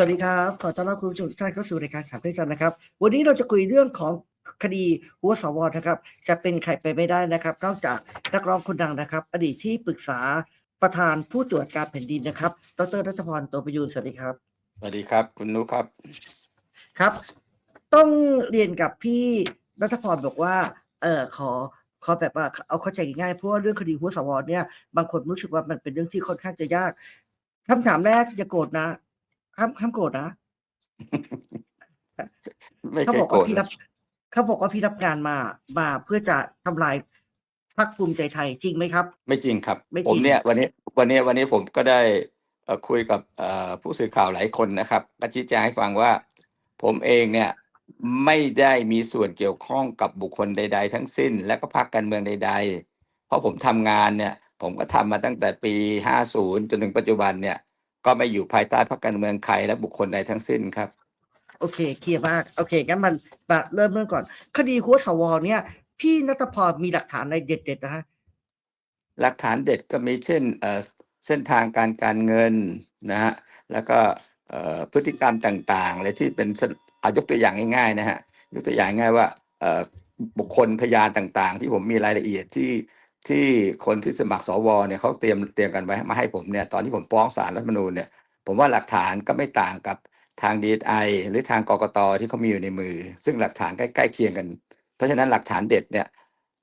วัสดีครับ ขอต้อนรับคุณผู้ชมทุกท่านเข้าสู่รายการสามเรื่องจันทร์นะครับ วันนี้เราจะคุยเรื่องของคดีหัวสวนะครับ จะเป็นใครไปไม่ได้นะครับ นอกจากนักร้องคนดังนะครับ อดีตที่ปรึกษาประธานผู้ตรวจการแผ่นดินนะครับ ดรรัตพรโตประยูนสวัสดีครับ สวัสดีครับ คุณนุครับ ครับ ต้องเรียนกับพี่รัตพรบอกว่า เออขอขอแบบว่าเอาเข้าใจง่ายๆเพราะว่าเรื่องคดีหัวสวเนี่ย บางคนรู้สึกว่ามันเป็นเรื่องที่ค่อนข้างจะยากคำถามแรกอย่าโกรธนะ ห้ามห้ามโกรธนะไม่เขาเคยบอกโกรว่าธพี่รับเขาบอกว่าพี่รับงานมา มาเพื่อจะทำลายพรรคภูมิใจไทยจริงไหมครับ ไม่จริงครับ ไม่จริง ผมเนี่ยวันนี้วันนี้วันนี้ผมก็ได้เอ่อคุยกับเอ่อผู้สื่อข่าวหลายคนนะครับก็ชี้แจงให้ฟังว่า ผมเองเนี่ยไม่ได้มีส่วนเกี่ยวข้องกับบุคคลใด ๆ ทั้งสิ้น และก็พรรคการเมืองใด ๆ เพราะผมทำงานเนี่ย ผมก็ทำมาตั้งแต่ปี 50 จนถึงปัจจุบันเนี่ย ก็ไม่อยู่ภายใต้พรรคการเมืองใครและบุคคลใดทั้งสิ้นครับ โอเคเคลียร์มาก โอเคงั้นมันมาเริ่มเรื่องก่อน คดีหัวสวเนี่ย พี่นัทพรมีหลักฐานอะไรเด็ดๆนะฮะหลักฐานเด็ดก็มีเช่นเอ่อเส้นทางการการเงินนะฮะแล้วก็เอ่อพฤติกรรมต่างๆเลยที่เป็นเส้นอายกตัวอย่างง่ายๆนะฮะยกตัวอย่างง่ายว่าเอ่อบุคคลพยานต่างๆ ที่ผมมีรายละเอียดที่ ที่คนที่สมัครสวเนี่ยเขาเตรียมเตรียมกันไว้มาให้ผมเนี่ยตอนที่ผมฟ้องศาลรัฐมนูญเนี่ยผมว่าหลักฐานก็ไม่ต่างกับทางดีไอหรือทางกกตที่เขามีอยู่ในมือ ซึ่งหลักฐานใกล้ๆเคียงกัน เพราะฉะนั้นหลักฐานเด็ดเนี่ย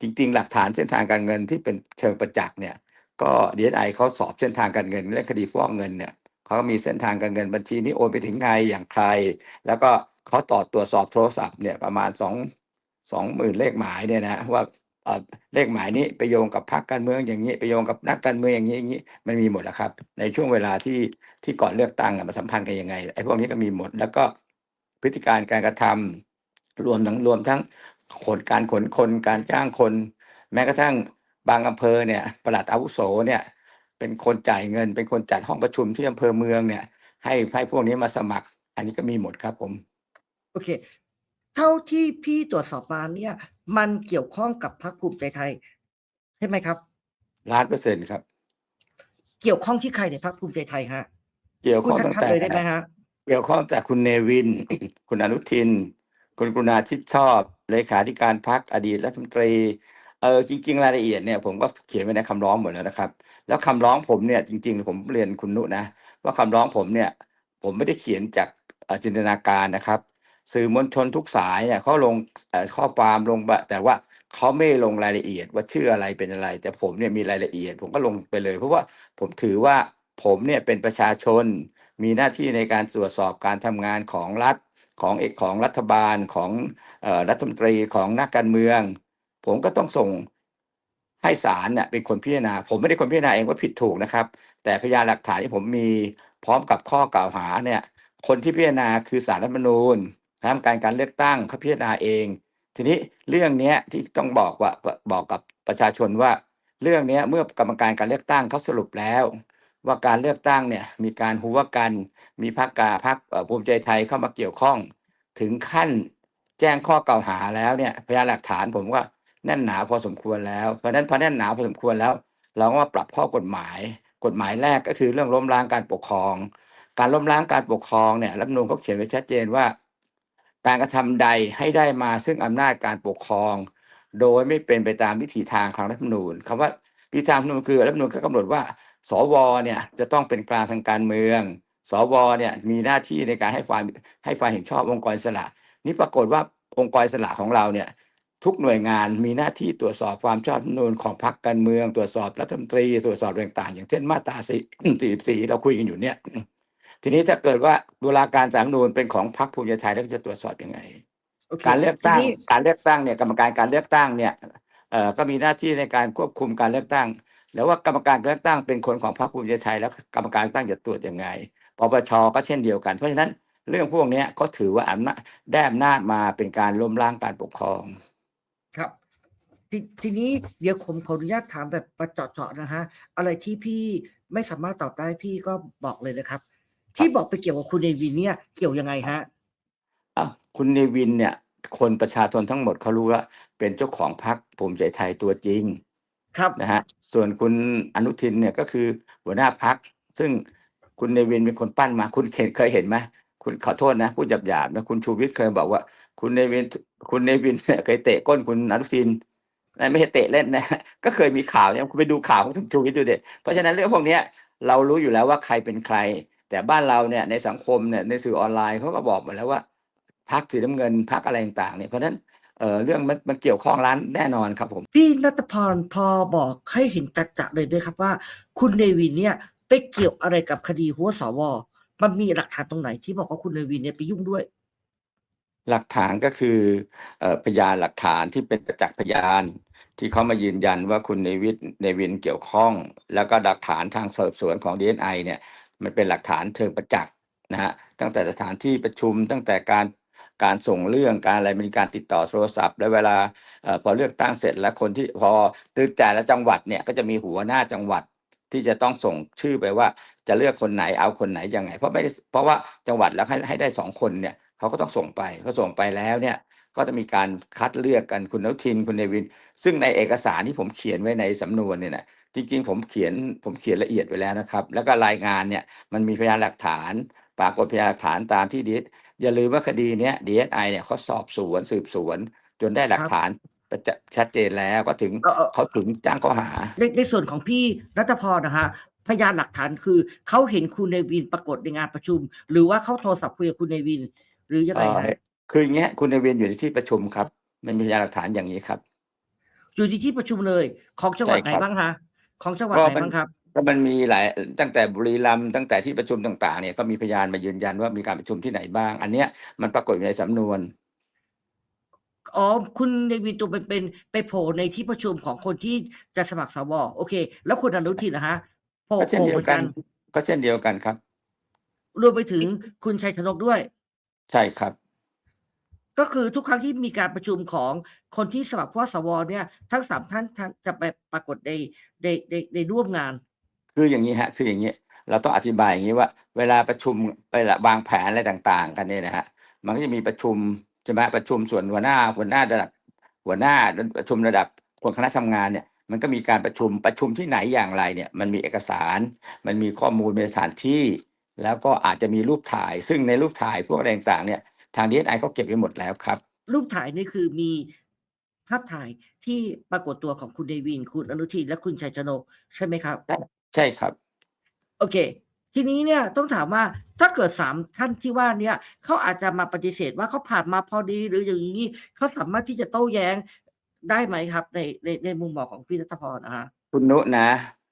จริง ๆ หลักฐานเส้นทางการเงินที่เป็นเชิงประจักษ์เนี่ยก็ดีไอเขาสอบเส้นทางการเงินเรื่องคดีฟ้อกเงินเนี่ยเขาก็มีเส้นทางการเงินบัญชีนี้โอนไปถึงไงอย่างใคร แล้วก็เขาต่อตรวจสอบโทรศัพท์เนี่ยประมาณสองสองหมื่นเลขหมายเนี่ยนะว่า เลขหมายนี้ไปโยงกับพรรคการเมืองอย่างนี้ไปโยงกับนักการเมืองอย่างนี้อย่างนี้มันมีหมดแล้วครับ ในช่วงเวลาที่ที่ก่อนเลือกตั้งมันสัมพันธ์กันยังไงไอ้พวกนี้ก็มีหมด แล้วก็พฤติการการกระทำรวมทั้งรวมทั้งขนการขนคนการจ้างคน แม้กระทั่งบางอำเภอเนี่ยประหลัดอาวุโสเนี่ยเป็นคนจ่ายเงิน เป็นคนจัดห้องประชุมที่อำเภอเมืองเนี่ย ให้ให้พวกนี้มาสมัคร อันนี้ก็มีหมดครับผม โอเค เท่าที่พี่ตรวจสอบมาเนี่ย มันเกี่ยวข้องกับพรรคภูมิใจไทย ใช่ไหมครับ ล้านเปอร์เซ็นต์ครับ เกี่ยวข้องที่ใครในพรรคภูมิใจไทยฮะ เกี่ยวพูข้ดองตั้งชัดแต่ๆเลยได้ไหมฮะเกี่ยวข้องแต่คุณเนวิน คุณอนุทิน คุณกรุณาชิดชอบเลขาธิการพักอดีตรัฐมนตรีเออจริง ๆ รายละเอียดเนี่ยผมก็เขียนไว้ในคำร้องหมดแล้วนะครับ แล้วคำร้องผมเนี่ยจริง ๆ ผมเรียนคุณนุนะ ว่าคำร้องผมเนี่ย ผมไม่ได้เขียนจากเอ่อจินตนาการนะครับ สื่อมวลชนทุกสายเนี่ยเขาลงข้อความลงแต่ว่าเขาไม่ลงรายละเอียดว่าชื่ออะไรเป็นอะไร แต่ผมเนี่ยมีรายละเอียด ผมก็ลงไปเลย เพราะว่าผมถือว่าผมเนี่ยเป็นประชาชน มีหน้าที่ในการตรวจสอบการทำงานของรัฐของเอกของรัฐบาลของออรัฐมนตรีของนักการเมือง ผมก็ต้องส่งให้ศาลเนี่ยเป็นคนพิจารณา ผมไม่ได้คนพิจารณาเองว่าผิดถูกนะครับ แต่พยานหลักฐานที่ผมมีพร้อมกับข้อกล่าวหาเนี่ยคนที่พิจารณาคือศาลรัฐธรรมนูญ ทำการการเลือกตั้งเขาพิจารณาเอง ทีนี้เรื่องนี้ที่ต้องบอกว่าบอกกับประชาชนว่า เรื่องนี้เมื่อกรรมการการเลือกตั้งเขาสรุปแล้ว ว่าการเลือกตั้งเนี่ยมีการหัวกัน มีพรรคกาพรรคภูมิใจไทยเข้ามาเกี่ยวข้อง ถึงขั้นแจ้งข้อกล่าวหาแล้วเนี่ยพยานหลักฐานผมว่าแน่นหนาพอสมควรแล้วเพราะนั้นพอแน่นหนาพอสมควรแล้ว เราก็มาปรับข้อกฎหมาย กฎหมายแรกก็คือเรื่องล้มล้างการปกครอง การล้มล้างการปกครองเนี่ยรัฐมนูญเขาเขียนไว้ชัดเจนว่า การกระทำใดให้ได้มาซึ่งอำนาจการปกครอง โดยไม่เป็นไปตามวิถีทางของรัฐธรรมนูญคำว่าวิถีทางรัฐธรรมนูญคือรัฐธรรมนูญก็กำหนดว่า สวเนี่ยจะต้องเป็นกลางทางการเมือง สวเนี่ยมีหน้าที่ในการให้ความให้ความเห็นชอบองค์กรสระนี่ปรากฏว่าองค์กรสระของเราเนี่ยทุกหน่วยงานมีหน้าที่ตรวจสอบความชอบธรรมนูญของพรรคการเมือง ตรวจสอบรัฐมนตรีตรวจสอบต่างๆ อย่างเช่นมาตราสีสี่สี่เราคุยกันอยู่เนี่ย ทีนี้ถ้าเกิดว่าตุลาการสาลรฐธรรมนูญเป็นของพรรคภูมิใจไทยแล้วจะตรวจสอบยังไงโอเคการเลือกตั้งทีนี้การเลือกตั้งเนี่ยกรรมการการเลือกตั้งเนี่ยเอ่อก็มีหน้าที่ในการควบคุมการเลือกตั้ง แล้วว่ากรรมการการเลือกตั้งเป็นคนของพรรคภูมิใจไทยแล้วกรรมการเลือกตั้งจะตรวจยังไงปปชก็เช่นเดียวกัน เพราะฉะนั้นเรื่องพวกเนี้ยก็ถือว่าอำนาจได้อำนาจมาเป็นการล้มล้างการปกครองครับททีนี้เดี๋ยวผมขออนุญาตถามแบบประเจาะๆนะฮะ อะไรที่พี่ไม่สามารถตอบได้พี่ก็บอกเลยนะครับ ที่บอกไปเกี่ยวกับคุณเนวินเนี่ย เกี่ยวยังไงฮะอะคุณเนวินเนี่ย คนประชาชนทั้งหมดเขารู้ว่า เป็นเจ้าของพรรคภูมิใจไทยตัวจริง ครับนะฮะส่วนคุณอนุทินเนี่ยก็คือหัวหน้าพักซึ่งคุณเนวินเป็นคนปั้นมา คุณเห็นเคยเห็นไหมคุณขอโทษนะพูดหยาบๆนะคุณชูวิทย์เคยบอกว่า คุณเนวินคุณเนวินเนี่ยเคยเตะก้นคุณอนุทินนะไม่ใช่เตะเล่นนะ ก็เคยมีข่าวเนี่ยคุณไปดูข่าวของคุณชูวิทย์ดูเด็เพราะฉะนั้นเรื่องพวกเนี้ยเรารู้อยู่แล้วว่าใครเป็นใคร แต่บ้านเราเนี่ยในสังคมเนี่ยในสื่อออนไลน์เขาก็บอกมาแล้วว่าพักสีน้ำเงินพักอะไรต่างๆเนี่ยเพราะฉะนั้นเอ่อเรื่องมันมันเกี่ยวข้องร้านแน่นอนครับผมพี่นัทพรพอบอกให้เห็นจัดจะๆเลยด้วยครับว่า คุณเนวินเนี่ยไปเกี่ยวอะไรกับคดีหัวสวมันมีหลักฐานตรงไหนที่บอกว่าคุณเนวินเนี่ยไปยุ่งด้วย หลักฐานก็คือเอ่อพยานหลักฐานที่เป็นประจักษ์พยาน ที่เขามายืนยันว่าคุณเนวิทเนวินเกี่ยวข้อง แล้วก็หลักฐานทางสืบสวนของ DNI เนี่ย มันเป็นหลักฐานเชิงประจักษ์นะฮะตั้งแต่สถานที่ประชุมตั้งแต่การการส่งเรื่องการอะไรมีการติดต่อโทรศัพท์ และเวลาอพอเลือกตั้งเสร็จแล้วคนที่พอตื่นแต่ละจังหวัดเนี่ยก็จะมีหัวหน้าจังหวัดที่จะต้องส่งชื่อไปว่าจะเลือกคนไหนเอาคนไหนยังไง เพราะไม่เพราะว่าจังหวัดแล้วให้ให้ได้สองคนเนี่ย เขาก็ต้องส่งไปเขาส่งไปแล้วเนี่ยก็จะมีการคัดเลือกกันคุณอนุทินคุณเนวิน ซึ่งในเอกสารที่ผมเขียนไว้ในสำนวนเนี่ยนะจริงๆผมเขียนผมเขียนละเอียดไว้แล้วนะครับ แล้วก็รายงานเนี่ยมันมีพยานหลักฐาน ปรากฏพยานหลักฐานตามที่ดีอย่าลืมว่าคดีเนี้ย DSI เนี่ยเขาสอบสวนสืบสวน จนได้หลักฐานประจักษ์ชัดเจนแล้วก็ถึงเอ่อเอ่อเขาถึงจ้างข้อหา ในในส่วนของพี่รัตพรนะฮะพยานหลักฐานคือเขาเห็นคุณเนวินปรากฏในงานประชุม หรือว่าเขาโทรศัพท์คุยกับคุณเนวิน หรือยังไงเอ่อฮะคืออย่างเงี้ยคุณเนวินอยู่ในที่ประชุมครับ มันมีพยานหลักฐานอย่างนี้ครับ อยู่ที่ที่ประชุมเลยของจังหวัดใช่ไหนครับบ้างฮะของจังหวัดก็ไหนมันบ้างครับก็มันมีหลายตั้งแต่บุรีรัมย์ตั้งแต่ที่ประชุมต่างๆ เนี่ยก็มีพยานมายืนยันว่ามีการประชุมที่ไหนบ้าง อันเนี้ยมันปรากฏอยู่ในสำนวนอ๋อคุณเนวินตัวเป็นๆไปโผล่ในที่ประชุมของคนที่จะสมัครสวโอเค แล้วคุณอนุทินนะฮะโผล่ก็เช่นโผล่เดียเหมืวอนกักันนก็เช่นเดียวกันครับ รวมไปถึงคุณชัยชนกด้วย ใช่ครับ ก็คือทุกครั้งที่มีการประชุมของคนที่สมัครผู้ว่าสวเนี่ย ทั้งสามท่านท่านจะไปปรากฏในในในในร่วมงาน คืออย่างนี้ฮะ คืออย่างนี้ เราต้องอธิบายอย่างนี้ว่า เวลาประชุมเวลาวางแผนอะไรต่างๆ กันเนี่ยนะฮะมันก็จะมีประชุมใช่ไหมประชุมส่วนหัวหน้าหัวหน้าระดับ หัวหน้าประชุมระดับคนคณะทำงานเนี่ยมันก็มีการประชุมประชุมที่ไหนอย่างไรเนี่ย มันมีเอกสาร มันมีข้อมูลมีสถานที่ แล้วก็อาจจะมีรูปถ่าย ซึ่งในรูปถ่ายพวกอะไรต่างๆเนี่ยทางดีเอไอเขาเก็บไว้หมดแล้วครับ รูปถ่ายนี่คือมีภาพถ่ายที่ปรากฏตัวของคุณเดวิน คุณอนุทิน และคุณชัยชนกใช่ไหมครับ ใช่ครับ โอเค ทีนี้เนี่ยต้องถามว่าถ้าเกิดสามท่านที่ว่าเนี่ยเขาอาจจะมาปฏิเสธว่าเขาผ่านมาพอดีหรืออย่างนี้เขาสามารถที่จะโต้แย้งได้ไหมครับ ในในในมุมมองของพี่รัตพรนะฮะคุณนุนะ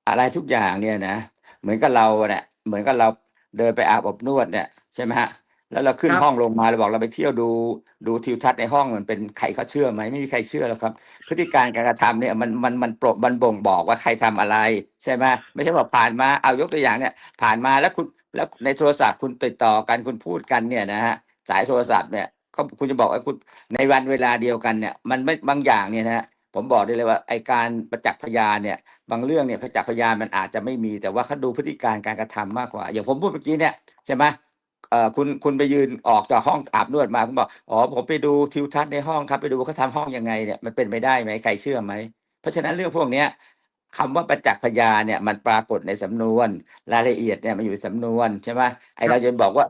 อะไรทุกอย่างเนี่ยนะ เหมือนกับเราเนี่ยเหมือนกับเรา เดินไปอาบอบนวดเนี่ยใช่ไหมฮะแล้วเราขึ้นครับ ห้องลงมาเราบอกเราไปเที่ยวดูดูทิวทัศน์ในห้องมันเป็นใครเขาเชื่อไหมไม่มีใครเชื่อหรอกครับ พฤติการการกระทำเนี่ยมันมันมันโปรมันบ่งบอกว่าใครทำอะไรใช่ไหมไม่ใช่ว่าผ่านมาเอายกตัวอย่างเนี่ย ผ่านมาแล้วคุณแล้วในโทรศัพท์คุณติดต่อกันคุณพูดกันเนี่ยนะฮะสายโทรศัพท์เนี่ยเขาคุณจะบอกว่าคุณในวันเวลาเดียวกันเนี่ยมันไม่บางอย่างเนี่ยนะฮะ ผมบอกได้เลยว่าไอการประจักษ์พยานเนี่ย บางเรื่องเนี่ยประจักษ์พยานมันอาจจะไม่มีแต่ว่าเขาดูพฤติการการกระทำมากกว่า อย่างผมพูดเมื่อกี้เนี่ยใช่ไหมเอ่อคุณคุณไปยืนออกจากห้องอาบนวดมาคุณบอกอ๋อผมไปดูทิวทัศน์ในห้องครับ ไปดูว่าเขาทำห้องยังไงเนี่ยมันเป็นไปได้ไหมใครเชื่อไหมเพราะฉะนั้นเรื่องพวกเนี้ยคำว่าประจักษ์พยานเนี่ยมันปรากฏในสำนวน รายละเอียดเนี่ยมันอยู่ในสำนวนใช่ไหมไอเราจะบอกว่า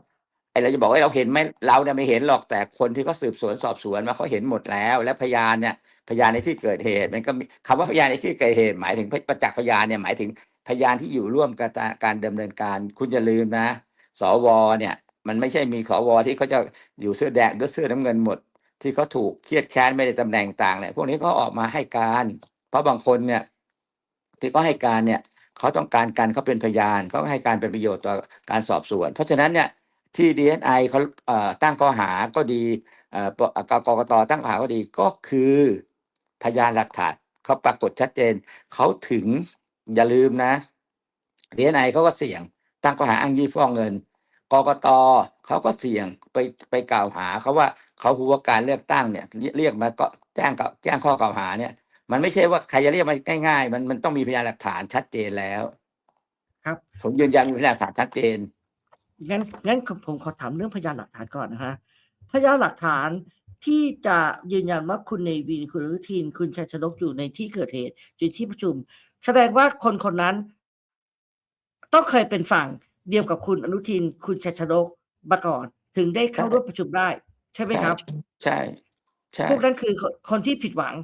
เราจะบอกว่าเราเห็นไหมเราเนี่ยไม่เห็นหรอกแต่คนที่เขาสืบสวนสอบสวนมาเขาเห็นหมดแล้ว และพยานเนี่ยพยานในที่เกิดเหตุมันก็มีคำว่าพยานในที่เกิดเหตุหมายถึงประจักษ์พยานเนี่ยหมายถึงพยานที่อยู่ร่วมกับการดำเนินการ คุณอย่าลืมนะ สวเนี่ย มันไม่ใช่มีสวที่เขาจะอยู่เสื้อแดงหรือเสื้อน้ำเงินหมด ที่เขาถูกเครียดแค้นไม่ได้ตำแหน่งต่างเนี่ยพวกนี้เขาออกมาให้การ เพราะบางคนเนี่ยที่เขาให้การเนี่ยเขาต้องการการเขาเป็นพยานเขาให้การเป็นประโยชน์ต่อการสอบสวน เพราะฉะนั้นเนี่ย ที่ DSI เขาเอ่อตั้งข้อหาก็ดีเอ่อกกกตตั้งข้อหาก็ดีก็คือพยานหลักฐานเขาปรากฏชัดเจน เขาถึงอย่าลืมนะ DSI เขาก็เสี่ยง ตั้งข้อหาอ้างยี่ฟ้องเงินกกตเขาก็เสี่ยงไปไปกล่าวหาเขาว่าเขาหัวการเลือกตั้งเนี่ยเรียเรียกมาก็แจ้งกับแจ้งข้อกล่าวหาเนี่ย มันไม่ใช่ว่าใครจะเรียกมาง่ายๆ มันมันต้องมีพยานหลักฐานชัดเจนแล้ว ครับ ผมยืนยันมีพยานหลักฐานชัดเจน งั้นงั้นผมขอถามเรื่องพยานหลักฐานก่อนนะฮะพยานหลักฐานที่จะยืนยันว่าคุณเนวินคุณอนุทิน คุณชัยชนกอยู่ในที่เกิดเหตุอยู่ที่ประชุม แสดงว่าคนคนนั้น ต้องเคยเป็นฝั่งเดียวกับคุณอนุทิน คุณชัยชนกมาก่อน ถึงได้เข้าใช่ร่วมประชุมได้ ใช่ไหมใช่ครับ ใช่ใช่พวกนั้นคือคนคนที่ผิดหวัง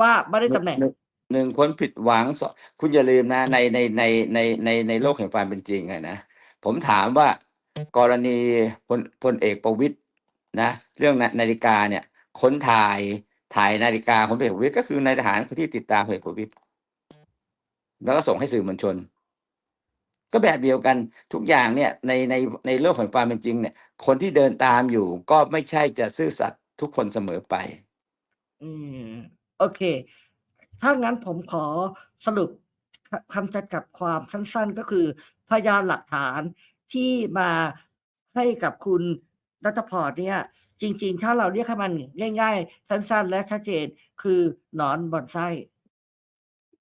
ว่าไม่ได้ตำแหน่งหนึ่งหนึ่งคนผิดหวังสองคุณอย่าลืมนะ ในในในในในในโลกแห่งความเป็นจริงอะนะ ผมถามว่ากรณีพลพลเอกประวิตยนะเรื่องนานาฬิกาเนี่ยคนถ่ายถ่ายนาฬิกาคนพลเอกประวิตยก็คือนายทหารคนที่ติดตามพลเอกประวิตยแล้วก็ส่งให้สื่อมวลชน ก็แบบเดียวกันทุกอย่างเนี่ยในในในโลกแห่งความเป็นจริงเนี่ย คนที่เดินตามอยู่ก็ไม่ใช่จะซื่อสัตย์ทุกคนเสมอไป อืม โอเค ถ้างั้นผมขอสรุปคคำจำกัดความสั้น ๆ ก็คือ พยานหลักฐานที่มาให้กับคุณรัตพรเนี่ยจริง ๆ ถ้าเราเรียกให้มันง่าย ๆ สั้น ๆ และชัดเจนคือหนอนบอนไส้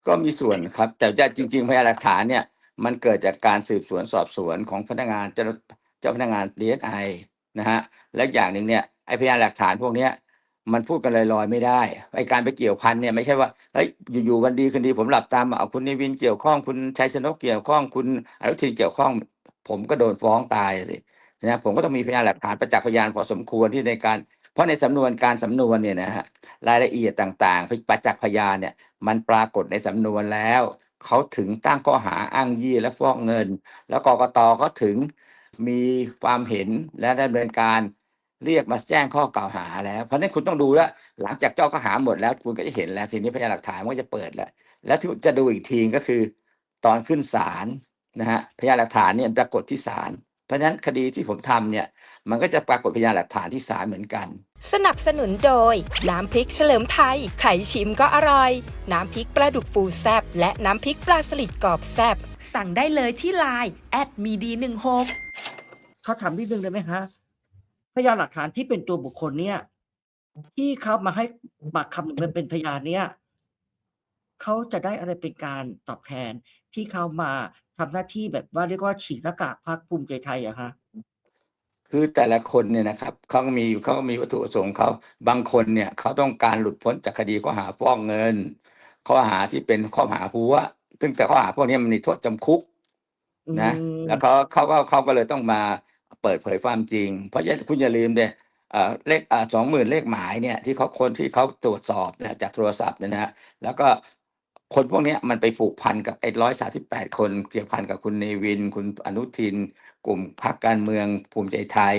ก็มีส่วนครับ แต่จะจริง ๆ พยานหลักฐานเนี่ย มันเกิดจากการสืบสวนสอบสวนของพนักงานเจ้าเจ้าพนักงานดีเอสไอนะฮะและอย่างหนึ่งเนี่ยไอพยานหลักฐานพวกเนี้ย มันพูดกันลอยๆไม่ได้ไอการไปเกี่ยวพันเนี่ยไม่ใช่ว่าเฮ้ยอยู่ๆวันดีคืนดีผมหลับตามเอาคุณนิวินเกี่ยวข้องคุณชัยชนกเกี่ยวข้องคุณอนุทินเกี่ยวข้อง ผมก็โดนฟ้องตายสินะผมก็ต้องมีพยานหลักฐานประจักษ์พยานพอสมควรที่ในการ เพราะในสำนวนการสำนวนเนี่ยนะฮะรายละเอียดต่างๆประจักษ์พยานเนี่ย มันปรากฏในสำนวนแล้วเขาถึงตั้งข้อหาอ้างยี่และฟอกเงิน แล้วกกตก็ถึงมีความเห็นและดำเนินการ เรียกมาแจ้งข้อกล่าวหาแล้ว เพราะฉะนั้นคุณต้องดูแล้ว หลังจากเจ้าข้อหาหมดแล้ว คุณก็จะเห็นแล้วทีนี้พยานหลักฐานมันก็จะเปิดแล้ว แล้วที่จะดูอีกทีก็คือ ตอนขึ้นศาลนะฮะพยานหลักฐานเนี่ยปรากฏที่ศาลเพราะฉะนั้นคดีที่ผมทำเนี่ยมันก็จะปรากฏพยานหลักฐานที่ศาลเหมือนกัน สนับสนุนโดย น้ำพริกเฉลิมไทยไข่ชิมก็อร่อย น้ำพริกปลาดุกฟูแซบและน้ำพริกปลาสลิดกรอบแซบสั่งได้เลยที่ไลน์แอดมีดีหนึ่งหกเขาถามนิดนึงได้ไหมฮะ พยานหลักฐานที่เป็นตัวบุคคลเนี่ย ที่เขามาให้ปากคำเป็นเป็นพยานเนี่ยเขาจะได้อะไรเป็นการตอบแทนที่เขามาทำหน้าที่แบบว่าเรียกว่าฉีกหน้ากากพรรคภูมิใจไทยอะฮะคือแต่ละคนเนี่ยนะครับเขาก็มีเขาก็มีวัตถุประสงค์เขาบางคนเนี่ยเขาต้องการหลุดพ้นจากคดีข้อหาฟอกเงิน ข้อหาที่เป็นข้อหาหัวซึ่งแต่ข้อหาพวกนี้มันมีโทษจำคุกนะอืมแล้วเขาเขาก็เขาก็เลยต้องมา เปิดเผยความจริง เพราะย่าคุณอย่าลืมเนี่ยเอ่อเลขสองหมื่นเลขหมายเนี่ยที่เขาคนที่เขาตรวจสอบเนี่ยจากโทรศัพท์นะฮะแล้วก็คนพวกนี้มันไปผูกพันกับไอ้ร้อยสาสิบแปดคนเกี่ยวพันกับคุณเนวิน คุณอนุทิน กลุ่มพรรคการเมืองภูมิใจไทย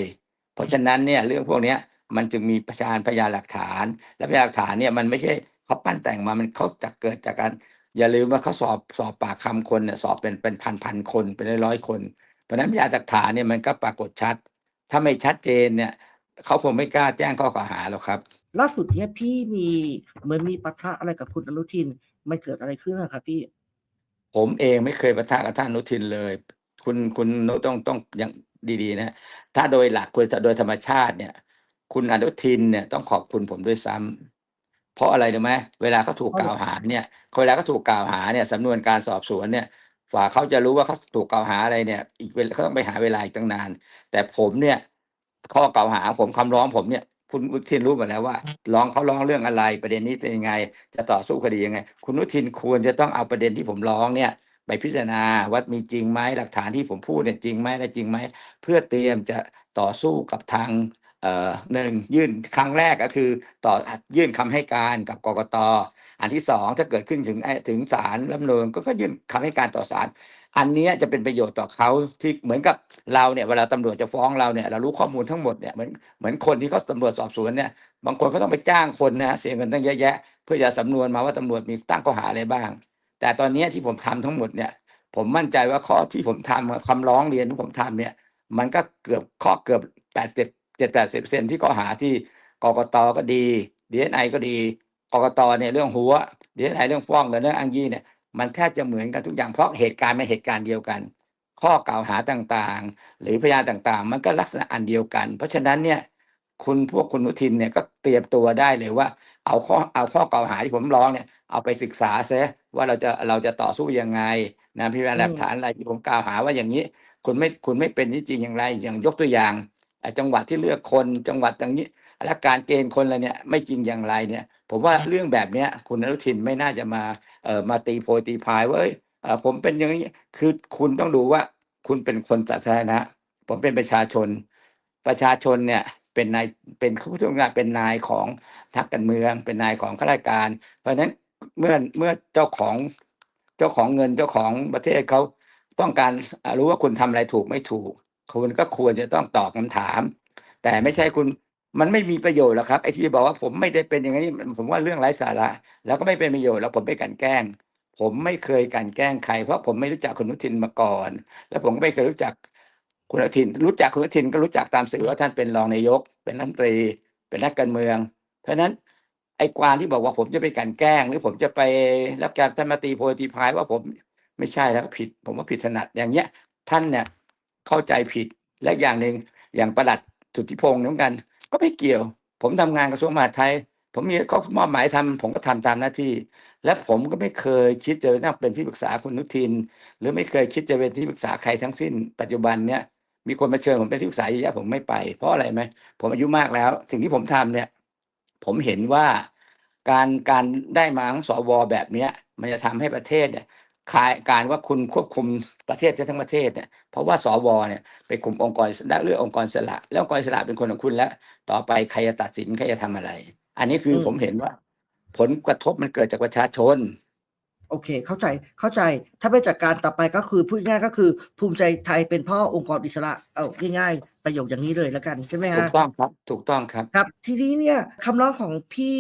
เพราะฉะนั้นเนี่ยเรื่องพวกนี้มันจึงมีประชานพยานหลักฐาน และพยานหลักฐานเนี่ยมันไม่ใช่เขาปั้นแต่งมามันเขาจะเกิดจากการอย่าลืมว่าเขาสอบสอบปากคำคนเนี่ยสอบเป็นเป็นพันพันๆคนเป็นร้อยๆคน เพราะฉะนั้นพยานหลักฐานเนี่ยมันก็ปรากฏชัด ถ้าไม่ชัดเจนเนี่ยเขาคงไม่กล้าแจ้งข้อกล่าวหาหรอกครับ ล่าสุดเนี่ยพี่มีเหมือนมีปะทะอะไรกับคุณอนุทินมันเกิดอะไรขึ้นอะครับพี่ ผมเองไม่เคยประทะกับท่านอนุทินเลย คุณคุณนุต้องต้องอย่างดีๆนะ ถ้าโดยหลักคุณโดยธรรมชาติเนี่ย คุณอนุทินเนี่ยต้องขอบคุณผมด้วยซ้ำเพราะอะไรรู้ไหมเวลาเขาถูกเพราะกล่าวหาเนี่ยเวลาเขาถูกกล่าวหาเนี่ยสำนวนการสอบสวนเนี่ย ฝ่าเขาจะรู้ว่าเขาถูกกล่าวหาอะไรเนี่ย อีกเวลาเขาต้องไปหาเวลาอีกตั้งนาน แต่ผมเนี่ย ข้อกล่าวหาผมคำร้องผมเนี่ยคุณอนุทินรู้หมดแล้วว่าร้องเขาร้องเรื่องอะไรประเด็นนี้เป็นยังไง จะต่อสู้คดียังไง คุณอนุทินควรจะต้องเอาประเด็นที่ผมร้องเนี่ย ไปพิจารณาว่ามีจริงไหมหลักฐานที่ผมพูดเนี่ยจริงไหมและจริงไหมเพื่อเตรียมจะต่อสู้กับทาง หนึ่งยื่นครั้งแรกก็คือต่อยื่นคำให้การกับกกตอันที่สองถ้าเกิดขึ้นถึงถึงศาลรัฐมนูญก็ก็ยื่นคำให้การต่อศาลอันนี้จะเป็นประโยชน์ต่อเขาที่เหมือนกับเราเนี่ยเวลาตำรวจจะฟ้องเราเนี่ยเรารู้ข้อมูลทั้งหมดเนี่ยเหมือนเหมือนคนที่เขาตำรวจสอบสวนเนี่ยบางคนเขาต้องไปจ้างคนนะเสียเงินตั้งเยอะแยะ เพื่อจะสำนวนมาว่าตำรวจมีตั้งข้อหาอะไรบ้าง แต่ตอนนี้ที่ผมทำทั้งหมดเนี่ยผมมั่นใจว่าข้อที่ผมทำคำร้องเรียนที่ผมทำเนี่ยมันก็เกือบข้อเกือบแปดเจ็ด เจ็ดแปดสิบเซนที่ข้อหาที่กกตก็ดีดีเอสไอก็ดีกกตเนี่ยเรื่องหัวดีเอสไอเรื่องฟ้องเงินเรื่องอ้างยี่เนี่ยมันแทบจะเหมือนกันทุกอย่างเพราะเหตุการณ์เป็นเหตุการณ์เดียวกัน ข้อกล่าวหาต่างๆ หรือพยานต่างๆ มันก็ลักษณะอันเดียวกัน เพราะฉะนั้นเนี่ยคุณพวกคุณนุทินเนี่ยก็เตรียมตัวได้เลยว่า เอาข้อเอาข้อกล่าวหาที่ผมร้องเนี่ยเอาไปศึกษาซะว่าเราจะเราจะต่อสู้ยังไงนะพยานหลักฐานอะไรที่ผมกล่าวหาว่าอย่างนี้ คุณไม่คุณไม่เป็นที่จริงอย่างไรอย่างยกตัวอย่าง จังหวัดที่เลือกคนจังหวัดอย่างนี้และการเกณฑ์คนอะไรเนี่ยไม่จริงอย่างไรเนี่ย ผมว่าเรื่องแบบเนี้ยคุณอนุทินไม่น่าจะมาเอ่อมาตีโพยตีพายว่าเอ้ยเอ่อผมเป็นอย่างนี้คือคุณต้องดูว่าคุณเป็นคนสาธารณะ ผมเป็นประชาชน ประชาชนเนี่ยเป็นนายเป็นผู้ทำงานเป็นนายของนักการเมือง เป็นนายของข้าราชการ เพราะฉะนั้นเมื่อเมื่อเจ้าของเจ้าของเงินเจ้าของประเทศเขาต้องการรู้ว่าคุณทำอะไรถูกไม่ถูก คุณก็ควรจะต้องตอบคำถาม แต่ไม่ใช่คุณมันไม่มีประโยชน์หรอกครับไอ้ที่บอกว่าผมไม่ได้เป็นอย่างนี้ผมว่าเรื่องไร้สาระ แล้วก็ไม่เป็นประโยชน์แล้วผมไปกลันแกล้ง ผมไม่เคยกันแกล้งใคร เพราะผมไม่รู้จักคุณอนุทินมาก่อน แล้วผมก็ไม่เคยรู้จักคุณอนุทิน รู้จักคุณอนุทินก็รู้จักตามสื่อว่าท่านเป็นรองนายก เป็นรัฐมนตรี เป็นนักการเมือง เพราะฉะนั้นไอ้กวานที่บอกว่าผมจะไปกันแกล้ง หรือผมจะไปรับการท่านมาตีโพยตีพายว่าผมไม่ใช่แล้วผิด ผมว่าผิดถนัดอย่างเงี้ย ท่านเนี่ย เข้าใจผิด และอย่างหนึ่งอย่างประหลัดสุทธิพงศ์เหมือนกัน ก็ไม่เกี่ยว ผมทำงานกระทรวงมหาดไทย ผมมีเขามอบหมายทำผมก็ทำตามหน้าที่ และผมก็ไม่เคยคิดจะนั่งเป็นที่ปรึกษาคุณนุทิน หรือไม่เคยคิดจะเป็นที่ปรึกษาใครทั้งสิ้น ปัจจุบันเนี่ยมีคนมาเชิญผมเป็นที่ปรึกษาเยอะแยะผมไม่ไป เพราะอะไรไหมผมอายุมากแล้ว สิ่งที่ผมทำเนี่ย ผมเห็นว่าการการได้มาของสวแบบเนี้ย มันจะทำให้ประเทศเนี่ย คลายการว่าคุณควบคุมประเทศทั้งประเทศเนี่ยเพราะว่าสวเนี่ยไปคุมองค์กรได้เลือกองค์กรอิสระแล้วองค์กรอิสระเป็นคนของคุณแล้ว ต่อไปใครจะตัดสินใครจะทำอะไร อันนี้คืออมผมเห็นว่า ผลกระทบมันเกิดจากประชาชน โอเค เข้าใจเข้าใจถ้าไม่จัดการต่อไปก็คือพูดง่ายๆก็คือภูมิใจไทยเป็นพ่อองค์กรอิสระเอาง่ายๆประโยคอย่างนี้เลยแล้วกันใช่ไหมถูฮะกต้องครับ ถูกต้องครับ ครับ ทีนี้เนี่ยคำร้องของพี่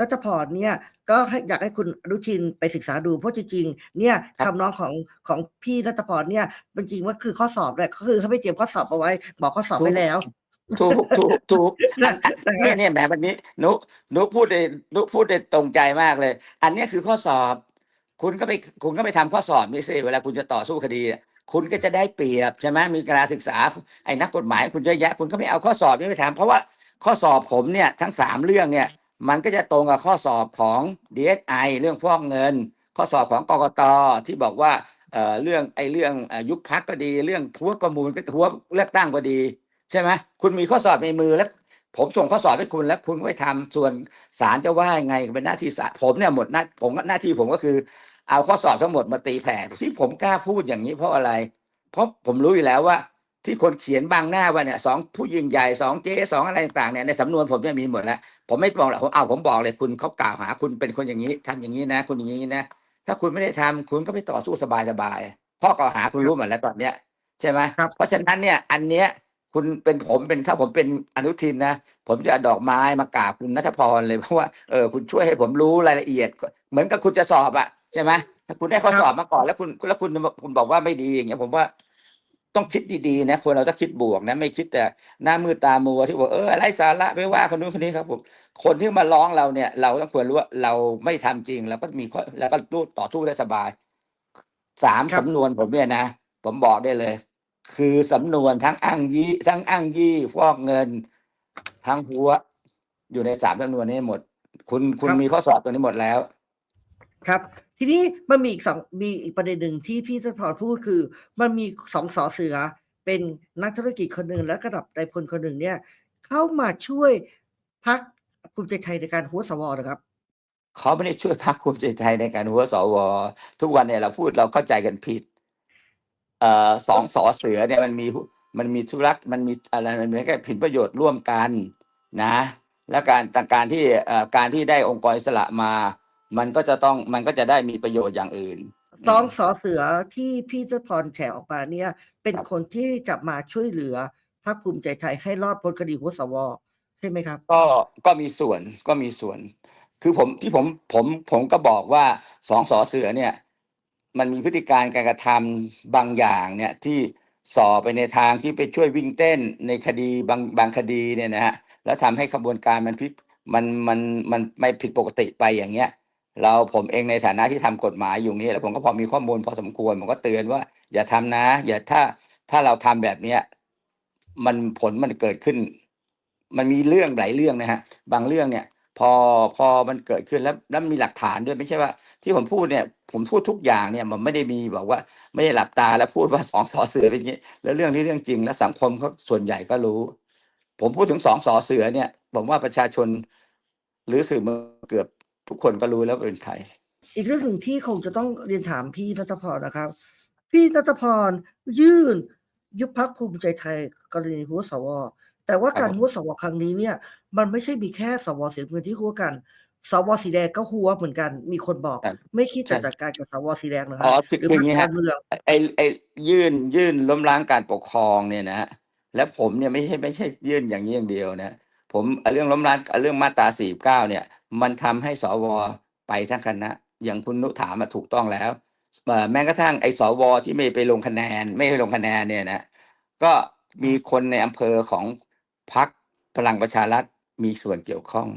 รัตพรเนี่ย ก็ให้อยากให้คุณอนุทินไปศึกษาดู เพราะจริงๆเนี่ยครับคำร้องของของพี่รัตพรเนี่ยเป็นจริงว่าคือข้อสอบเลยก็คือเขาไม่เตรียมข้อสอบเอาไว้บอกข้อสอบไว้แล้ว ถูกถูกถูกนะอันเนี่ยเนี่ยแหมวันนี้นุนุพูดได้นุพูดได้ตรงใจมากเลย อันเนี้ยคือข้อสอบ คุณก็ไปคุณก็ไปทำข้อสอบนี่สิเวลาคุณจะต่อสู้คดีอะคุณก็จะได้เปรียบใช่ไหมมีการศึกษาไอ้นักกฎหมาย คุณเยอะแยะ คุณก็ไม่เอาข้อสอบนี้ไปทำเพราะว่าข้อสอบผมเนี่ยทั้งสามเรื่องเนี่ย มันก็จะตรงกับข้อสอบของ DSI เรื่องฟอกเงิน ข้อสอบของกกตที่บอกว่าเอ่อเรื่องไอ้เรื่องยุบพักก็ดี เรื่องทัวประมูลก็ทัวเลือกตั้งก็ดี ใช่ไหมคุณมีข้อสอบในมือแล้ว ผมส่งข้อสอบให้คุณแล้วคุณก็ไปทำส่วนศาลจะว่ายังไงเป็นหน้าที่ศาลผมเนี่ยหมดหน้าผมก็หน้าที่ผมก็คือเอาข้อสอบทั้งหมดมาตีแผ่ที่ผมกล้าพูดอย่างนี้เพราะอะไร เพราะผมรู้อยู่แล้วว่า ที่คนเขียนบางหน้าว่าเนี่ยสองผู้ยิ่งใหญ่สองเจ๊สองอะไรต่างๆเนี่ยในสำนวนผมเนี่ยมีหมดแล้ว ผมไม่บอกหรอกผมเอาผมบอกเลยคุณเขากล่าวหา คุณเป็นคนอย่างนี้ทำอย่างนี้นะ คุณอย่างนี้นะถ้าคุณไม่ได้ทำคุณก็ไปต่อสู้สบายๆข้อกล่าวหาคุณรู้หมดแล้วตอนเนี้ยใช่ไหมครับเพราะฉะนั้นเนี่ยอันเนี้ยคุณเป็นผมเป็นถ้าผมเป็นอนุทินนะ ผมจะเอาดอกไม้มากราบคุณนัทพรเลยเพราะว่าเออคุณช่วยให้ผมรู้รายละเอียด เหมือนกับคุณจะสอบอะใช่ไหมถ้าคุณได้ข้อครับสอบมาก่อนแล้วคุณแล้วคุณคุณบอกว่าไม่ดีอย่างเงี้ยผมว่า ต้องคิดดีๆนะคนเราต้องคิดบวกนะ ไม่คิดแต่หน้ามือตามัวที่บอกเอออะไรสาระไม่ว่าคนนู้นคนนี้ครับผมคนที่มาร้องเราเนี่ย เราต้องควรรู้ว่าเราไม่ทำจริงเราก็มีข้อแล้วก็รู้ต่อสู้ได้สบายสามครับสำนวนผมเนี่ยนะผมบอกได้เลย คือสำนวนทั้งอ้างยี่ทั้งอ้างยี่ฟอกเงิน ทั้งหัว อยู่ในสามสำนวนนี้หมด คุณคุณมีข้อสอบตัวนี้หมดแล้ว ครับ ทีนี้มันมีอีกสองมีอีกประเด็นหนึ่งที่พี่รัตพรพูดคือ มันมีสองสอเสือเป็นนักธุรกิจคนหนึ่งและกระดับนายพลคนหนึ่งเนี่ย เข้ามาช่วยพักภูมิใจไทยในการหัวสวนะครับเขาไม่ได้ช่วยพรรคภูมิใจไทยในการหัวสว ทุกวันเนี่ยเราพูดเราเข้าใจกันผิดเอ่อสองสอเสือเนี่ยมันมีมันมีธุรกมันมีอะไรมันมีแค่ผลประโยชน์ร่วมกันนะ และการต่การที่เอ่อการที่ได้องค์กรอิสระมา มันก็จะต้องมันก็จะได้มีประโยชน์อย่างอื่นตองสอเสือที่พี่รัตพรแฉออกมาเนี่ย เป็นคนที่จะมาช่วยเหลือพรรคภูมิใจไทยให้รอดพ้นคดีหัวสวใช่ไหมครับ ก็ก็มีส่วนก็มีส่วน คือผมที่ผมผมผมก็บอกว่าสองสอเสือเนี่ย มันมีพฤติการการกระทำบางอย่างเนี่ยที่ส่อไปในทางที่ไปช่วยวิ่งเต้นในคดีบางบางคดีเนี่ยนะฮะแล้วทำให้ขบวนการมันพลิกมันมันมันไม่ผิดปกติไปอย่างเงี้ย เราผมเองในฐานะที่ทำกฎหมายอยู่นี่แล้วผมก็พอมีข้อมูลพอสมควรผมก็เตือนว่า อย่าทำนะ อย่าถ้าถ้าเราทำแบบเนี้ยมันผลมันเกิดขึ้น มันมีเรื่องหลายเรื่องนะฮะ บางเรื่องเนี่ย พอพอมันเกิดขึ้นแล้วแล้วมีหลักฐานด้วยไม่ใช่ว่า ที่ผมพูดเนี่ย ผมพูดทุกอย่างเนี่ย มันไม่ได้มีบอกว่า ไม่ได้หลับตาแล้วพูดว่าสองสอเสือเป็นอย่างนี้ แล้วเรื่องนี้เรื่องจริง แล้วสังคมเขาส่วนใหญ่ก็รู้ ผมพูดถึงสองสอเสือเนี่ยผมว่าประชาชนหรือสื่อมวลชนเกือบ ทุกคนก็รู้แล้วว่าเป็นใครอีกเรื่องหนึ่งที่คงจะต้องเรียนถามพี่รัตพรนะครับ พี่รัตพรยื่นยุบพักภูมิใจไทยกรณีหัวสว แต่ว่าครับการผมหัวสวครั้งนี้เนี่ย มันไม่ใช่มีแค่สวสีน้ำเงินที่หัวกันสวสีแดงก็หัวเหมือนกันมีคนบอกครับไม่คิดจะใช่จัดการกับสวสีแดงเหรออ๋อฮะคือหรือคือพรอรย่างนี้ฮะคการเมืองไอ้ไอ้ยื่นยื่นล้มล้างการปกครองเนี่ยนะฮะและผมเนี่ยไม่ใช่ไม่ใช่ยื่นอย่างนี้อย่างเดียวนะ ผมเรื่องล้มล้างเรื่องมาตราสี่เก้าเนี่ย มันทำให้สวไปทั้งคณะ อย่างคุณนุถามมาถูกต้องแล้วแม้กระทั่งไอ้สวที่ไม่ไปลงคะแนน ไม่ไปลงคะแนนเนี่ยนะก็มีคนในอำเภอของพรรคพลังประชารัฐมีส่วนเกี่ยวข้อง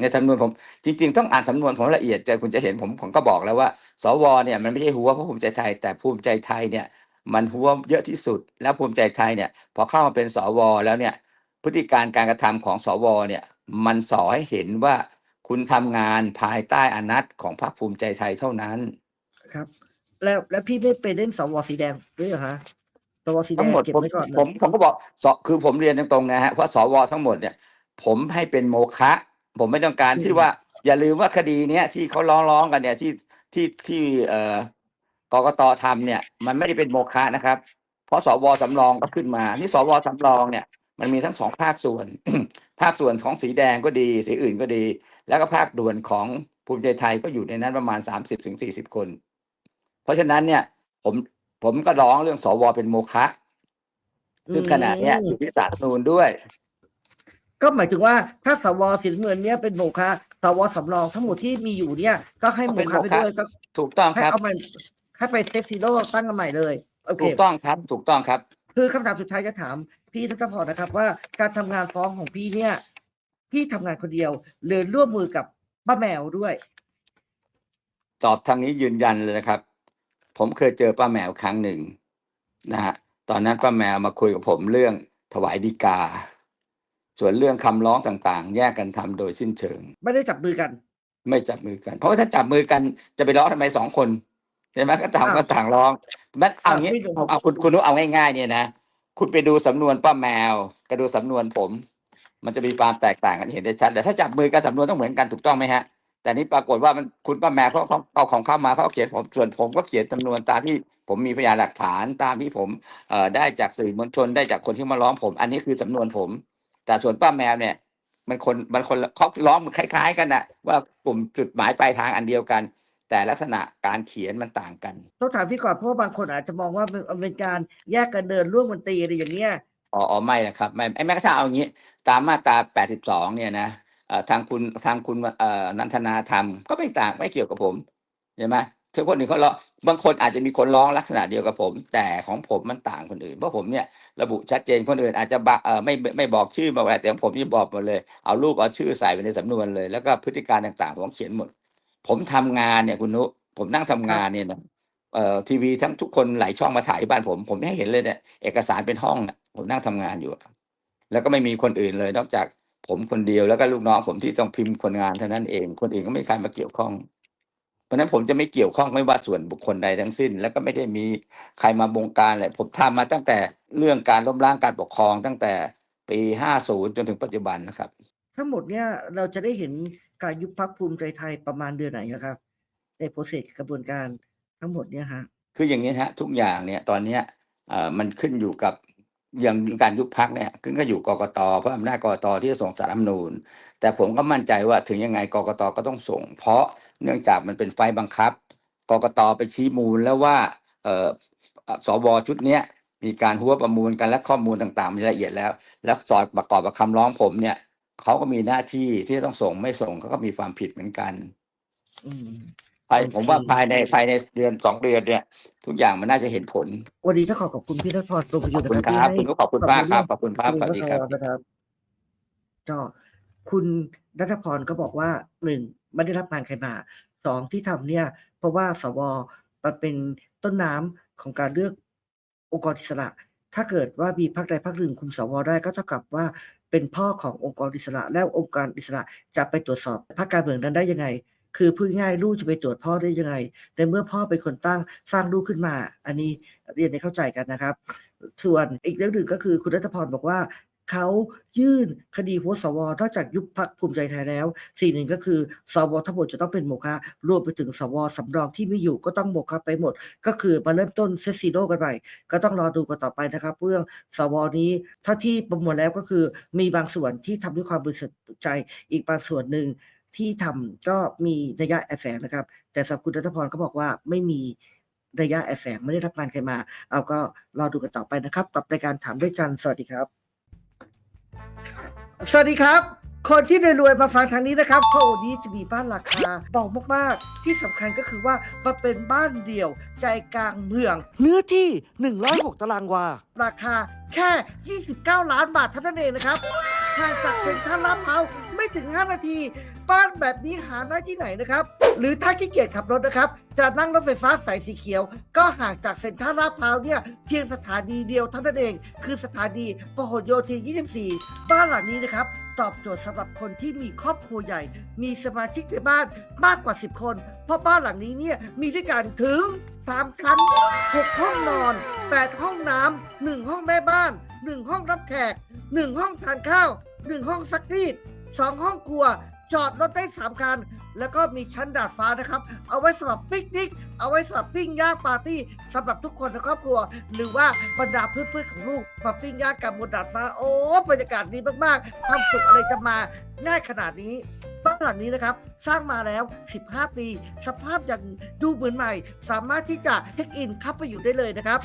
ในสำนวนผมจริง ๆ ต้องอ่านสำนวนผมละเอียดแต่คุณจะเห็นผมผมก็บอกแล้วว่า สวเนี่ยมันไม่ใช่หัวเพราะภูมิใจไทย แต่ภูมิใจไทยเนี่ย มันหัวเยอะที่สุด แล้วภูมิใจไทยเนี่ย พอเข้ามาเป็นสวแล้วเนี่ย พฤติการการกระทำของสวเนี่ยมันสอให้เห็นว่าคุณทำงานภายใต้อนัตของพรรคภูมิใจไทยเท่านั้นครับ แล้วแล้วพี่ไม่ไปเล่นสวสีแดงด้วยเหรอฮะสวสีแดทั้งงหมดเก็บผมไว้ก่อนนะผมผมก็บอกสคือผมเรียนตรงๆนะฮะว่าสวทั้งหมดเนี่ย ผมให้เป็นโมฆะผมไม่ต้องการที่ว่า อย่าลืมว่าคดีเนี้ยที่เขาร้องร้องกันเนี่ยที่ที่ที่เอ่อกกตทำเนี่ย มันไม่ได้เป็นโมฆะนะครับ เพราะสวสำรองก็ขึ้นมา นี่สวสำรองเนี่ย มันมีทั้งสองภาคส่วน ภาคส่วนของสีแดงก็ดี สีอื่นก็ดี แล้วก็ภาคด่วนของภูมิใจไทยก็อยู่ในนั้นประมาณสามสิบถึงสี่สิบคน เพราะฉะนั้นเนี่ยผมผมก็ร้องเรื่องสวเป็นโมฆะซึ่งขณะเนี้ยอยู่ที่ศาลรัฐธรรมนูนด้วย ก็หมายถึงว่าถ้าสวสีน้ำเงินเนี่ยเป็นโมฆะสวสำรองทั้งหมดที่มีอยู่เนี่ย ก็ให้ก็โมเป็นฆะโมไปฆะด้วยก็ถูกต้องให้ครับเอามาให้ไปเซฟซีโร่ตั้งกันใหม่เลยโอเคถูกต้องครับ ถูกต้องครับ คือคำถามสุดท้ายจะถามพี่ทัศพรนะครับ ว่าการทำงานฟ้องของพี่เนี่ย พี่ทำงานคนเดียวหรือร่วมมือกับป้าแมวด้วย ตอบทางนี้ยืนยันเลยนะครับ ผมเคยเจอป้าแมวครั้งหนึ่งนะฮะตอนนั้นป้าแมวมาคุยกับผมเรื่องถวายดีกา ส่วนเรื่องคำร้องต่างๆ แยกกันทำโดยสิ้นเชิง ไม่ได้จับมือกัน ไม่จับมือกัน เพราะว่าถ้าจับมือกันจะไปร้องทำไมสองคนใช่ไหมก็ต่างก็อ้าวต่างร้อง มันเอางี้ไม่รู้เอาเอาคุณคุณนุเอาง่ายๆเนี่ยนะคุณไปดูสำนวนป้าแมวกับดูสำนวนผม มันจะมีความแตกต่างกันเห็นได้ชัดแต่ถ้าจับมือกันสำนวนต้องเหมือนกันถูกต้องไหมฮะ แต่นี่ปรากฏว่ามันคุณป้าแมวเขาเขาเอาของเข้ามาเขาเขียนผมส่วนผมก็เขียนจำนวนตามที่ผมมีพยานหลักฐานตามที่ผมเอ่อได้จากสื่อมวลชนได้จากคนที่มาร้องผม อันนี้คือสำนวนผม แต่ส่วนป้าแมวเนี่ยมันคนมันคนละเขาร้องมันคล้าย ๆ กันนะว่ากลุ่มจุดหมายปลายทางอันเดียวกัน แต่ลักษณะการเขียนมันต่างกันต้องถามพี่ก่อนเพราะว่าบางคนอาจจะมองว่ามันเป็นการแยกกันเดินร่วมกันตีอะไรอย่างเงี้ยอ๋ออ๋อไม่นะครับไม่ไอ้แม้กระทั่งเอาอย่างนี้ ตามมาตรา 82 เนี่ยนะเอ่อทางคุณทางคุณเอ่อนันทนาทำก็ไม่ต่างไม่เกี่ยวกับผมใช่ไหมถึงคนอื่นเขาร้องบางคนอาจจะมีคนร้องลักษณะเดียวกับผม แต่ของผมมันต่างคนอื่นเพราะผมเนี่ยระบุชัดเจนคนอื่นอาจจะบะเอ่อไม่ไม่ไม่บอกชื่อมาอะไรแต่ของผมนี่บอกหมดเลย เอารูปเอาชื่อใส่ไปในสำนวนเลย แล้วก็พฤติการต่างๆผมเขียนหมด ผมทำงานเนี่ยคุณนุผมนั่งทำงานเนี่ยนะเอ่อทีวีทั้งทุกคนหลายช่องมาถ่ายที่บ้านผม ผมไม่เห็นเลยเนี่ยเอกสารเป็นห้องผมนั่งทำงานอยู่ แล้วก็ไม่มีคนอื่นเลย นอกจากผมคนเดียวแล้วก็ลูกน้องผมที่ต้องพิมพ์คนงานเท่านั้นเอง คนอื่นก็ไม่มีใครมาเกี่ยวข้อง เพราะฉะนั้นผมจะไม่เกี่ยวข้องไม่ว่าส่วนบุคคลใดทั้งสิ้น แล้วก็ไม่ได้มีใครมาบงการอะไรผมทำมาตั้งแต่เรื่องการล้มล้างการปกครองตั้งแต่ปี 50 จนถึงปัจจุบันนะครับ ทั้งหมดเนี่ยเราจะได้เห็น การยุบพักภูมิใจไทยประมาณเดือนไหนนะครับในโปรเซสกระบวนการทั้งหมดเนี่ยฮะคืออย่างนี้ฮะทุกอย่างเนี่ยตอนเนี้ยมันขึ้นอยู่กับอย่างการยุบพักเนี่ยขึ้นก็อยู่กกตเพราะอำนาจกกตที่จะส่งสารรัฐธรรมนูญ แต่ผมก็มั่นใจว่าถึงยังไงกกตก็ต้องส่ง เพราะเนื่องจากมันเป็นไฟบังคับกกตไปชี้มูลแล้วว่าสวชุดเนี้ยมีการหัวประมูลกันและข้อมูลต่างๆมีรายละเอียดแล้ว แล้วสอดประกอบกับคำร้องผมเนี่ย เขาก็มีหน้าที่ที่จะต้องส่งไม่ส่งเขาก็มีความผิดเหมือนกันอืม ภายผมว่าภายในภายในเดือนสองเดือนเนี่ย ทุกอย่างมันน่าจะเห็นผล วันนี้ต้องขอขอบคุณพี่นัทพรตรงประขยุอทบธ์นะคุณครับคที่รับให้คุณนุขอบคุณมากครับขอบคุณครับคุณสวัสดีครับนัทพนะครับ ก็คุณนัทพรก็บอกว่าหนึ่งไม่ได้รับงานใครมาสองที่ทำเนี่ย เพราะว่าสวมันเป็นต้นน้ำของการเลือกองค์กรอิสระ ถ้าเกิดว่ามีพรรคใดพรรคหนึ่งคุมสวได้ก็เท่ากับว่า เป็นพ่อขององค์กรอิสระ แล้วองค์การอิสระจะไปตรวจสอบพรรคการเมืองนั้นได้ยังไง คือพูดง่ายลูกจะไปตรวจพ่อได้ยังไงในเมื่อพ่อเป็นคนตั้งสร้างลูกขึ้นมา อันนี้เรียนให้เข้าใจกันนะครับ ส่วนอีกเรื่องหนึ่งก็คือคุณรัตพรบอกว่า เขายื่นคดีหัวสวนอกจากยุบพักภูมิใจไทยแล้ว สิ่งหนึ่งก็คือสวทั้งหมดจะต้องเป็นโมฆะรวมไปถึงสวสำรองที่ไม่อยู่ก็ต้องโมฆะไปหมด ก็คือมาเริ่มต้นเซซีโนกันใหม่ก็ต้องรอดูกันต่อไปนะครับเรื่องสวนี้ถ้าที่ประมวลแล้วก็คือมีบางส่วนที่ทำด้วยความบริสุทธิ์ใจอีกบางส่วนหนึ่งที่ทำก็มีนัยะแอบแฝงนะครับ แต่สับคุณรัตพรก็บอกว่าไม่มีนัยะแอบแฝงไม่ได้รับงานใครมา เอาก็รอดูกันต่อไปนะครับ กับรายการถามด้วยจันสวัสดีครับ สวัสดีครับ คนที่รวยๆมาฟังทางนี้นะครับเพราะวันนี้จะมีบ้านราคาเบามากๆ ที่สำคัญก็คือว่ามาเป็นบ้านเดี่ยวใจกลางเมือง เนื้อที่ 106 ตารางวา ราคาแค่ 29 ล้านบาทเท่านั้นเองนะครับห่างจากเซ็นทรัลลาดพร้าวไม่ถึง 5 นาที บ้านแบบนี้หาได้ที่ไหนนะครับ หรือถ้าขี้เกียจขับรถนะครับจะนั่งรถไฟฟ้าสายสีเขียว ก็ห่างจากเซ็นทรัลลาดพร้าวเนี่ยเพียงสถานีเดียวเท่านั้นเอง คือสถานีพหลโยธิน 24 บ้านหลังนี้นะครับ ตอบโจทย์สำหรับคนที่มีครอบครัวใหญ่ มีสมาชิกในบ้านมากกว่า 10 คน เพราะบ้านหลังนี้เนี่ยมีด้วยกันถึง 3 ชั้น 6 ห้องนอน 8 ห้องน้ำ1ห้องแม่บ้าน 1 ห้องรับแขก 1 ห้องทานข้าว 1 ห้องซักรีด2ห้องครัว จอดรถได้3คันแล้วก็มีชั้นดาดฟ้านะครับ เอาไว้สำหรับปิกนิก เอาไว้สำหรับปิ้งย่างปาร์ตี้สำหรับทุกคนในครอบครัว หรือว่าบรรดาเพื่อนๆของลูกมาปิ้งย่างกับบนดาดฟ้าโอ้บรรยากาศดีมากๆความสุขอะไรจะมาง่ายขนาดนี้บ้านหลังนี้นะครับ สร้างมาแล้ว 15 ปี สภาพยังดูเหมือนใหม่ สามารถที่จะเช็คอินเข้าไปอยู่ได้เลยนะครับ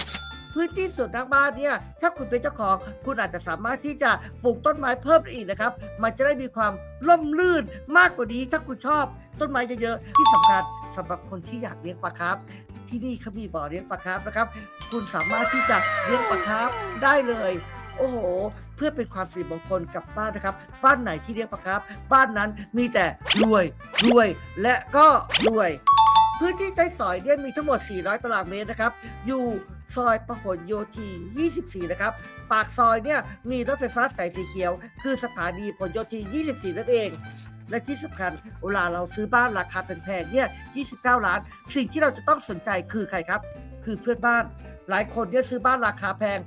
พื้นที่ส่วนทางบ้านเนี่ยถ้าคุณเป็นเจ้าของคุณอาจจะสามารถที่จะปลูกต้นไม้เพิ่มอีกนะครับ มันจะได้มีความร่มรื่นมากกว่านี้ถ้าคุณชอบต้นไม้เยอะๆที่สำคัญสำหรับคนที่อยากเลี้ยงปลาครับที่นี่เขามีบ่อเลี้ยงปลาครับนะครับ คุณสามารถที่จะเลี้ยงปลาครับได้เลย โอ้โห เพื่อเป็นความสิริมงคลกับบ้านนะครับ บ้านไหนที่เลี้ยงปลาครับ บ้านนั้นมีแต่รวยรวยและก็รวย พื้นที่ใช้สอยเนี่ยมีทั้งหมด 400 ตารางเมตรนะครับ อยู่ ซอยประหลโยธี 24 นะครับ ปากซอยเนี่ยมีรถไฟฟ้าสายสีเขียว คือสถานีผลโยธี 24 นั่นเอง และที่สำคัญเวลาเราซื้อบ้านราคาแพงๆเนี่ย 29 ล้าน สิ่งที่เราจะต้องสนใจคือใครครับ คือเพื่อนบ้าน หลายคนเนี่ยซื้อบ้านราคาแพง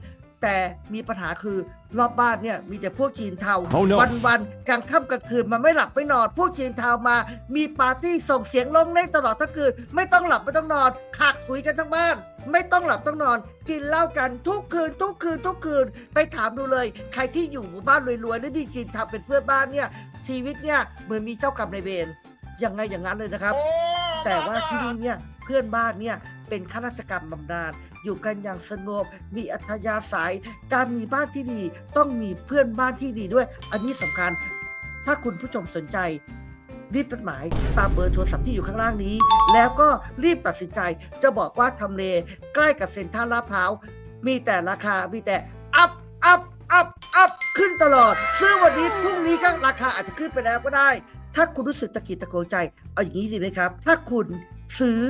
แต่มีปัญหาคือ รอบบ้านเนี่ยมีแต่พวกจีนเทา Oh no วันวันๆกลางค่ำกลางคืนมันไม่หลับไม่นอน พวกจีนเทามา มีปาร์ตี้ส่งเสียงร้องเล่นตลอดทั้งคืน ไม่ต้องหลับไม่ต้องนอนขากถุยกันทั้งบ้าน ไม่ต้องหลับต้องนอน กินเหล้ากันทุกคืน ทุกคืนทุกคืน ไปถามดูเลย ใครที่อยู่หมู่บ้านรวยๆและมีจีนเทาเป็นเพื่อนบ้านเนี่ย ชีวิตเนี่ยเหมือนมีเจ้ากรรมนายเวรยังไงอย่างนั้นเลยนะครับ แต่ว่าที่นี่เนี่ยเพื่อนบ้านเนี่ย เป็นข้าราชการบำนาญอยู่กันอย่างสงบมีอัธยาศัย การมีบ้านที่ดีต้องมีเพื่อนบ้านที่ดีด้วย อันนี้สำคัญ ถ้าคุณผู้ชมสนใจรีบจดหมายตามเบอร์โทรศัพท์ที่อยู่ข้างล่างนี้ แล้วก็รีบตัดสินใจ จะบอกว่าทำเลใกล้กับเซ็นทรัลลาดพร้าวมีแต่ราคา มีแต่อัพอัพอัพอัพขึ้นตลอด ซื้อวันนี้พรุ่งนี้ก็ราคาอาจจะขึ้นไปแล้วก็ได้ ถ้าคุณรู้สึกตะกิดตะโกนใจ เอาอย่างนี้ดีไหมครับ ถ้าคุณซื้อ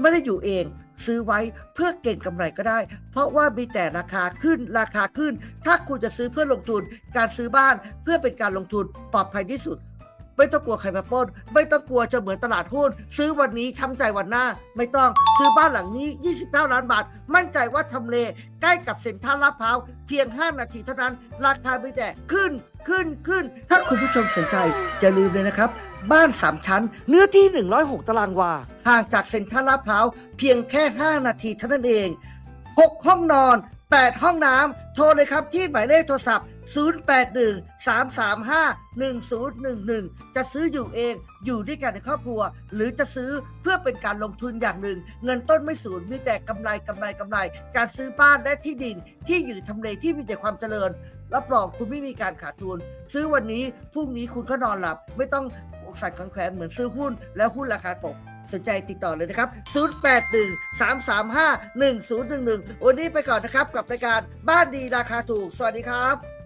ไม่ได้อยู่เอง ซื้อไว้เพื่อเก่งกำไรก็ได้ เพราะว่ามีแต่ราคาขึ้นราคาขึ้น ถ้าคุณจะซื้อเพื่อลงทุน การซื้อบ้านเพื่อเป็นการลงทุนปลอดภัยที่สุด ไม่ต้องกลัวใครมาปล้น ไม่ต้องกลัวจะเหมือนตลาดหุ้น ซื้อวันนี้ช้ำใจวันหน้า ไม่ต้องซื้อบ้านหลังนี้ 29 ล้านบาท มั่นใจว่าทำเลใกล้กับเซ็นทรัลลาดพร้าวเพียง 5 นาทีเท่านั้น ราคาไม่แต่ขึ้น ขึ้นขึ้น ถ้าคุณผู้ชมสนใจ อย่าลืมเลยนะครับ บ้าน 3 ชั้น เนื้อที่ 106 ตารางวา ห่างจากเซ็นทรัลลาดพร้าว เพียงแค่ 5 นาทีเท่านั้นเอง 6 ห้องนอน 8 ห้องน้ำ โทรเลยครับที่หมายเลขโทรศัพท์ 081 335 1011 จะซื้ออยู่เองอยู่ด้วยกันในครอบครัว หรือจะซื้อเพื่อเป็นการลงทุนอย่างหนึ่ง เงินต้นไม่สูญมีแต่กำไรกำไรกำไร การซื้อบ้านและที่ดินที่อยู่ในทำเลที่มีแต่ความเจริญ รับรองคุณไม่มีการขาดทุน ซื้อวันนี้พรุ่งนี้คุณก็นอนหลับ ไม่ต้องอกสั่นขวัญแขวนเหมือนซื้อหุ้น แล้วหุ้นราคาตกสนใจติดต่อเลยนะครับ 081 335 1011 วันนี้ไปก่อนนะครับกับรายการบ้านดีราคาถูก สวัสดีครับ